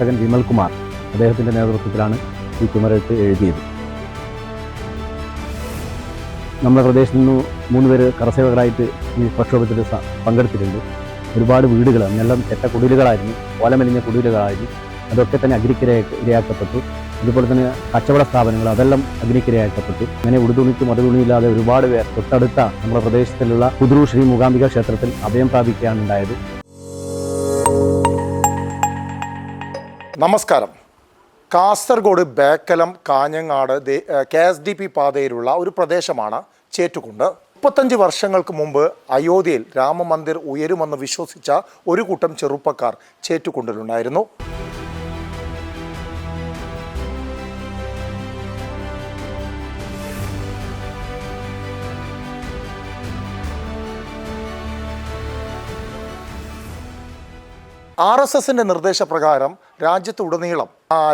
പ്രവർത്തകൻ വിമൽകുമാർ അദ്ദേഹത്തിന്റെ നേതൃത്വത്തിലാണ് ഈ ചുമരെഴുത്ത് എഴുതിയത്. നമ്മുടെ പ്രദേശത്ത് നിന്ന് മൂന്ന് പേര് കർഷകരായിട്ട് ഈ പ്രക്ഷോഭത്തിൽ പങ്കെടുത്തിട്ടുണ്ട്. ഒരുപാട് വീടുകൾ എല്ലാം ചെറ്റ കുടിലുകളായിരുന്നു. ഓലമെലിഞ്ഞ കുടിലുകളായിരുന്നു. അതൊക്കെ തന്നെ അഗ്നിക്കിരയാ- ഇരയാക്കപ്പെട്ടു. അതുപോലെ തന്നെ കച്ചവട സ്ഥാപനങ്ങൾ അതെല്ലാം അഗ്നിക്കിരയാക്കപ്പെട്ടു. അങ്ങനെ ഉടുതുണിക്ക് മറുതുണിയില്ലാതെ ഒരുപാട് പേർ തൊട്ടടുത്ത നമ്മുടെ പ്രദേശത്തിലുള്ള കുതിരൂ ശ്രീ മൂകാംബിക ക്ഷേത്രത്തിൽ അഭയം പ്രാപിക്കുകയാണ് ഉണ്ടായത്. നമസ്കാരം. Kasaragod Bekalam Kanhangad K S D P പാതയിലുള്ള ഒരു പ്രദേശമാണ് ചേറ്റുകുണ്ട്. മുപ്പത്തഞ്ച് വർഷങ്ങൾക്ക് മുമ്പ് അയോധ്യയിൽ രാമമന്ദിർ ഉയരുമെന്ന് വിശ്വസിച്ച ഒരു കൂട്ടം ചെറുപ്പക്കാർ ചേറ്റുകുണ്ടിലുണ്ടായിരുന്നു. ആർ എസ് എസിന്റെ നിർദ്ദേശപ്രകാരം രാജ്യത്തുടനീളം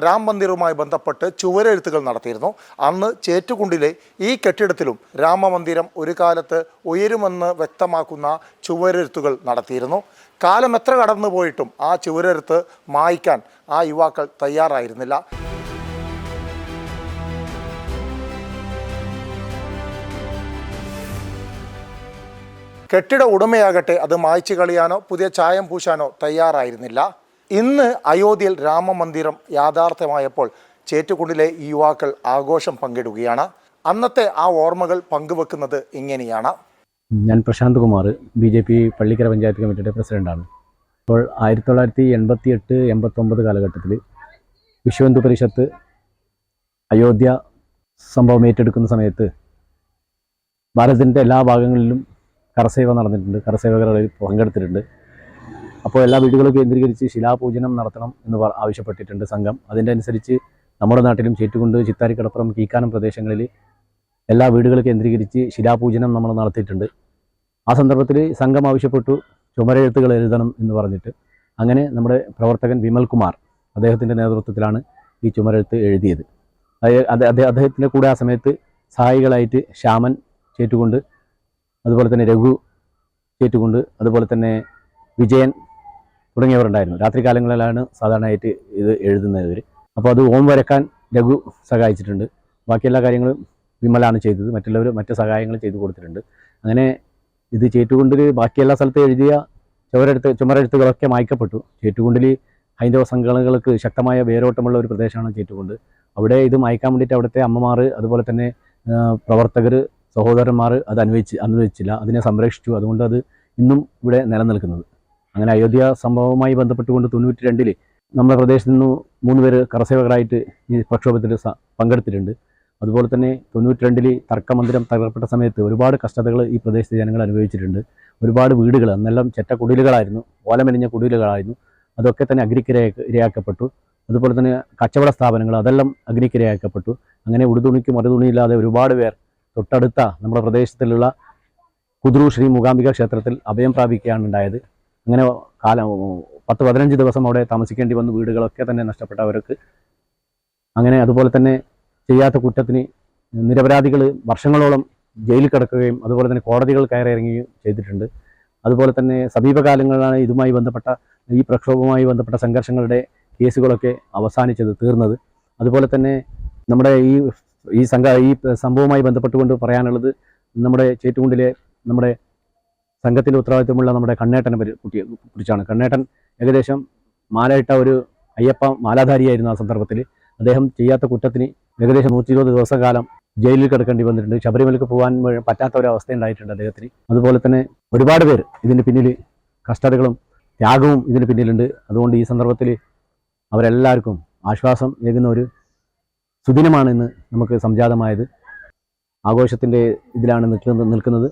രാം മന്ദിറുമായി ബന്ധപ്പെട്ട് ചുവരെഴുത്തുകൾ നടത്തിയിരുന്നു. അന്ന് ചേറ്റുകുണ്ടിലെ ഈ കെട്ടിടത്തിലും രാമമന്ദിരം ഒരു കാലത്ത് ഉയരുമെന്ന് വ്യക്തമാക്കുന്ന ചുവരെഴുത്തുകൾ നടത്തിയിരുന്നു. കാലം എത്ര കടന്നു പോയിട്ടും ആ ചുവരെഴുത്ത് മായ്ക്കാൻ ആ യുവാക്കൾ തയ്യാറായിരുന്നില്ല. കെട്ടിട ഉടമയാകട്ടെ അത് മായ്ച്ചു കളിയാനോ പുതിയ ചായം പൂശാനോ തയ്യാറായിരുന്നില്ല. ഇന്ന് അയോധ്യയിൽ രാമമന്ദിരം യാഥാർത്ഥ്യമായപ്പോൾ ചേറ്റുകുണ്ടിലെ ഈ യുവാക്കൾ ആഘോഷം പങ്കിടുകയാണ്. അന്നത്തെ ആ ഓർമ്മകൾ പങ്കുവെക്കുന്നത് ഇങ്ങനെയാണ്. ഞാൻ Prashant Kumar B J P Pallikkara panchayat കമ്മിറ്റിയുടെ പ്രസിഡന്റാണ് ഇപ്പോൾ ആയിരത്തി തൊള്ളായിരത്തി എൺപത്തി എട്ട് എൺപത്തൊമ്പത് കാലഘട്ടത്തിൽ വിശ്വഹിന്ദു പരിഷത്ത് അയോധ്യ സംഭവം ഏറ്റെടുക്കുന്ന സമയത്ത് ഭാരതത്തിന്റെ എല്ലാ ഭാഗങ്ങളിലും കരസേവ നടന്നിട്ടുണ്ട്. കരസേവകളിൽ പങ്കെടുത്തിട്ടുണ്ട്. അപ്പോൾ എല്ലാ വീടുകളും കേന്ദ്രീകരിച്ച് ശിലാപൂജനം നടത്തണം എന്ന് ആവശ്യപ്പെട്ടിട്ടുണ്ട് സംഘം. അതിന്റെ അനുസരിച്ച് നമ്മുടെ നാട്ടിലും ചേറ്റുകുണ്ട് ചിത്താരിക്കടപ്പുറം കീക്കാനം പ്രദേശങ്ങളിൽ എല്ലാ വീടുകൾ കേന്ദ്രീകരിച്ച് ശിലാപൂജനം നമ്മൾ നടത്തിയിട്ടുണ്ട്. ആ സന്ദർഭത്തിൽ സംഘം ആവശ്യപ്പെട്ടു ചുമരെഴുത്തുകൾ എഴുതണം എന്ന് പറഞ്ഞിട്ട്. അങ്ങനെ നമ്മുടെ പ്രവർത്തകൻ വിമൽ കുമാർ അദ്ദേഹത്തിന്റെ നേതൃത്വത്തിലാണ് ഈ ചുമരെഴുത്ത് എഴുതിയത്. അദ്ദേഹത്തിന്റെ കൂടെ ആ സമയത്ത് സഹായികളായിട്ട് ശ്യാമൻ ചേറ്റുകൊണ്ട് അതുപോലെ തന്നെ രഘു ചേറ്റുകൊണ്ട് അതുപോലെ തന്നെ വിജയൻ തുടങ്ങിയവരുണ്ടായിരുന്നു. രാത്രി കാലങ്ങളിലാണ് സാധാരണയായിട്ട് ഇത് എഴുതുന്നത് ഇവർ അപ്പോൾ അത് ഓം വരക്കാൻ രഘു സഹായിച്ചിട്ടുണ്ട്. ബാക്കി എല്ലാ കാര്യങ്ങളും വിമലാണ് ചെയ്തത്. മറ്റുള്ളവർ മറ്റ് സഹായങ്ങൾ ചെയ്തു കൊടുത്തിട്ടുണ്ട്. അങ്ങനെ ഇത് ചേറ്റുകുണ്ടിൽ ബാക്കിയെല്ലാ സ്ഥലത്തും എഴുതിയ ചുവരെടുത്ത് ചുമരെഴുത്തുകളൊക്കെ മായ്ക്കപ്പെട്ടു. ചേറ്റുകുണ്ടിൽ ഹൈന്ദവ സംഘടനകൾക്ക് ശക്തമായ വേരോട്ടമുള്ള ഒരു പ്രദേശമാണ് ചേറ്റുകൊണ്ട്. അവിടെ ഇത് മായ്ക്കാൻ വേണ്ടിയിട്ട് അവിടുത്തെ അമ്മമാർ അതുപോലെ തന്നെ പ്രവർത്തകർ സഹോദരന്മാർ അത് അനുവദിച്ച് അനുവദിച്ചില്ല. അതിനെ സംരക്ഷിച്ചു. അതുകൊണ്ട് അത് ഇന്നും ഇവിടെ നിലനിൽക്കുന്നത്. അങ്ങനെ അയോധ്യ സംഭവവുമായി ബന്ധപ്പെട്ടുകൊണ്ട് തൊണ്ണൂറ്റി രണ്ടിൽ നമ്മുടെ പ്രദേശത്ത് നിന്ന് മൂന്ന് പേര് കരസേവകരായിട്ട് ഈ പ്രക്ഷോഭത്തിൽ പങ്കെടുത്തിട്ടുണ്ട്. അതുപോലെ തന്നെ തൊണ്ണൂറ്റി രണ്ടിൽ തർക്കമന്ദിരം തകർപ്പെട്ട സമയത്ത് ഒരുപാട് കഷ്ടതകൾ ഈ പ്രദേശത്തെ ജനങ്ങൾ അനുഭവിച്ചിട്ടുണ്ട്. ഒരുപാട് വീടുകൾ അന്നെല്ലാം ചെറ്റ കുടിലുകളായിരുന്നു. ഓലമെലിഞ്ഞ കുടിലുകളായിരുന്നു. അതൊക്കെ തന്നെ അഗ്നിക്കിരയ ഇരയാക്കപ്പെട്ടു അതുപോലെ തന്നെ കച്ചവട സ്ഥാപനങ്ങൾ അതെല്ലാം അഗ്നിക്കിരയാക്കപ്പെട്ടു. അങ്ങനെ ഉടുതുണിക്ക് മറുതുണിയില്ലാതെ ഒരുപാട് പേർ തൊട്ടടുത്ത നമ്മുടെ പ്രദേശത്തിലുള്ള കുദ്രു ശ്രീ മൂകാംബിക ക്ഷേത്രത്തിൽ അഭയം പ്രാപിക്കുകയാണ് ഉണ്ടായത്. അങ്ങനെ കാലം പത്ത് പതിനഞ്ച് ദിവസം അവിടെ താമസിക്കേണ്ടി വന്നു. വീടുകളൊക്കെ തന്നെ നഷ്ടപ്പെട്ടവർക്ക് അങ്ങനെ അതുപോലെ തന്നെ ചെയ്യാത്ത കുറ്റത്തിന് നിരപരാധികൾ വർഷങ്ങളോളം ജയിലിൽ കിടക്കുകയും അതുപോലെ തന്നെ കോടതികൾ കയറിയിറങ്ങുകയും ചെയ്തിട്ടുണ്ട്. അതുപോലെ തന്നെ സമീപകാലങ്ങളിലാണ് ഇതുമായി ബന്ധപ്പെട്ട ഈ പ്രക്ഷോഭവുമായി ബന്ധപ്പെട്ട സംഘർഷങ്ങളുടെ കേസുകളൊക്കെ അവസാനിച്ചത് തീർന്നത്. അതുപോലെ തന്നെ നമ്മുടെ ഈ ഈ സംഘ ഈ സംഭവവുമായി ബന്ധപ്പെട്ടുകൊണ്ട് പറയാനുള്ളത് നമ്മുടെ ചേറ്റുകുണ്ടിലെ നമ്മുടെ സംഘത്തിന്റെ ഉത്തരവാദിത്വമുള്ള നമ്മുടെ കണ്ണേട്ടനെ കുട്ടിയെ കുറിച്ചാണ് കണ്ണേട്ടൻ ഏകദേശം മാലയിട്ട ഒരു അയ്യപ്പ മാലാധാരിയായിരുന്നു ആ സന്ദർഭത്തിൽ അദ്ദേഹം ചെയ്യാത്ത കുറ്റത്തിന് ഏകദേശം നൂറ്റി ഇരുപത് കാലം ജയിലിൽ കിടക്കേണ്ടി വന്നിട്ടുണ്ട്. ശബരിമലയ്ക്ക് പോകാൻ പറ്റാത്ത ഒരു അവസ്ഥ ഉണ്ടായിട്ടുണ്ട് അദ്ദേഹത്തിന്. അതുപോലെ തന്നെ ഒരുപാട് പേർ ഇതിന് പിന്നിൽ കഷ്ടതകളും ത്യാഗവും ഇതിന് പിന്നിലുണ്ട്. അതുകൊണ്ട് ഈ സന്ദർഭത്തിൽ അവരെല്ലാവർക്കും ആശ്വാസം ഏകുന്ന ഒരു സുദിനമാണ് ഇന്ന് നമുക്ക് സംജാതമായത്. ആഘോഷത്തിന്റെ ഇതിലാണ് നിൽക്കുന്നത് നിൽക്കുന്നത്.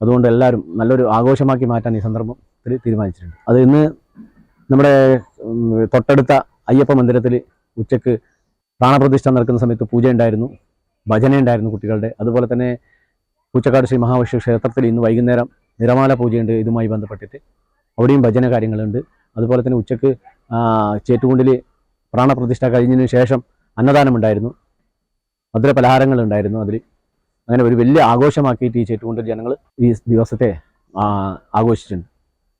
അതുകൊണ്ട് എല്ലാവരും നല്ലൊരു ആഘോഷമാക്കി മാറ്റാൻ ഈ സന്ദർഭത്തിൽ തീരുമാനിച്ചിട്ടുണ്ട്. അത് ഇന്ന് നമ്മുടെ തൊട്ടടുത്ത അയ്യപ്പ മന്ദിരത്തിൽ ഉച്ചയ്ക്ക് പ്രാണപ്രതിഷ്ഠ നടക്കുന്ന സമയത്ത് പൂജ ഉണ്ടായിരുന്നു ഭജന ഉണ്ടായിരുന്നു കുട്ടികളുടെ. അതുപോലെ തന്നെ പൂച്ചക്കാട് ശ്രീ മഹാവിഷ്ണു ക്ഷേത്രത്തിൽ ഇന്ന് വൈകുന്നേരം നിറമാല പൂജയുണ്ട്. ഇതുമായി ബന്ധപ്പെട്ടിട്ട് അവിടെയും ഭജന കാര്യങ്ങളുണ്ട്. അതുപോലെ തന്നെ ഉച്ചയ്ക്ക് ആ, ചേറ്റുകുണ്ടിൽ പ്രാണപ്രതിഷ്ഠ കഴിഞ്ഞതിന് ശേഷം അന്നദാനം ഉണ്ടായിരുന്നു മധുര പലഹാരങ്ങൾ ഉണ്ടായിരുന്നു അതിൽ അങ്ങനെ ഒരു വലിയ ആഘോഷമാക്കിയിട്ട് ഈ ചേറ്റുകൊണ്ട് ജനങ്ങൾ ഈ ദിവസത്തെ ആഘോഷിച്ചിട്ടുണ്ട്.